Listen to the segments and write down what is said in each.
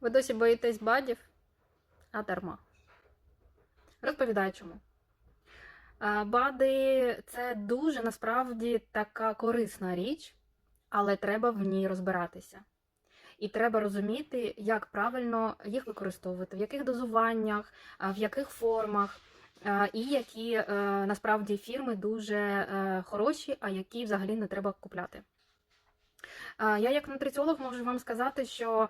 Ви досі боїтесь бадів? А дарма. Розповідаю чому. Бади це дуже насправді така корисна річ, але треба в ній розбиратися. І треба розуміти, як правильно їх використовувати, в яких дозуваннях, в яких формах, і які е, насправді фірми дуже е, хороші, а які взагалі не треба купляти. Я як нутриціолог можу вам сказати, що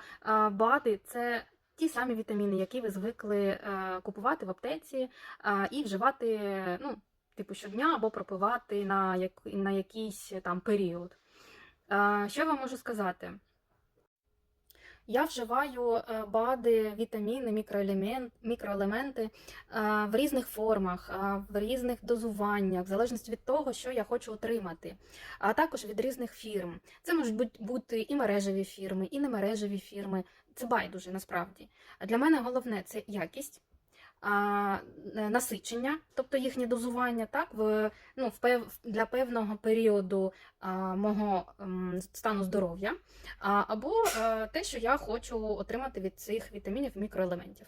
БАДи це ті самі вітаміни, які ви звикли е, купувати в аптеці і вживати ну, типу щодня або пропивати на, як, на якийсь там період. Що я вам можу сказати? Я вживаю е, БАДи, вітаміни, мікроелемент, мікроелементи е, в різних формах, е, в різних дозуваннях, в залежності від того, що я хочу отримати, а також від різних фірм. Це можуть бути- і мережеві фірми, і немережеві фірми. Це байдуже насправді. Для мене головне це якість. А, е, Насичення, тобто їхнє дозування, так в ну в пев для певного періоду а, мого стану здоров'я, а, або е, те, що я хочу отримати від цих вітамінів мікроелементів.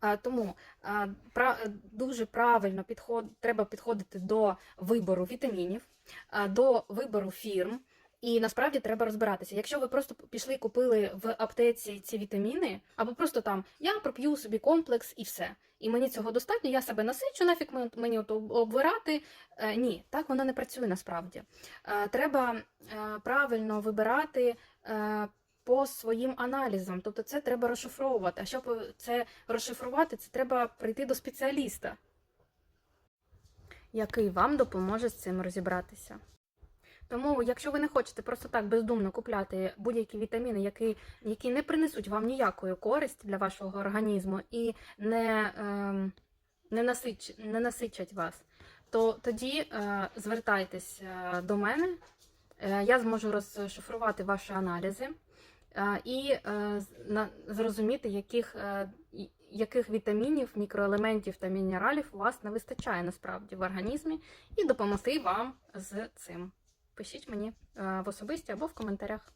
А, Тому а, пра- дуже правильно підход, треба підходити до вибору вітамінів, а, до вибору фірм. І насправді треба розбиратися. Якщо ви просто пішли купили в аптеці ці вітаміни, або просто там я проп'ю собі комплекс і все. І мені цього достатньо, я себе насичу, нафіг мен- мені от обвирати. Е, ні, так воно не працює насправді. Е, треба е, правильно вибирати е, по своїм аналізам. Тобто це треба розшифровувати. А щоб це розшифрувати, це треба прийти до спеціаліста, який вам допоможе з цим розібратися. Тому, якщо ви не хочете просто так бездумно купляти будь-які вітаміни, які, які не принесуть вам ніякої користі для вашого організму і не, ем, не, насич, не насичать вас, то тоді е, звертайтесь е, до мене. Е, я зможу розшифрувати ваші аналізи е, і е, на- зрозуміти, яких, е, яких вітамінів, мікроелементів та мінералів у вас не вистачає насправді в організмі, і допомогти вам з цим. Пишіть мені е, в особисті або в коментарях.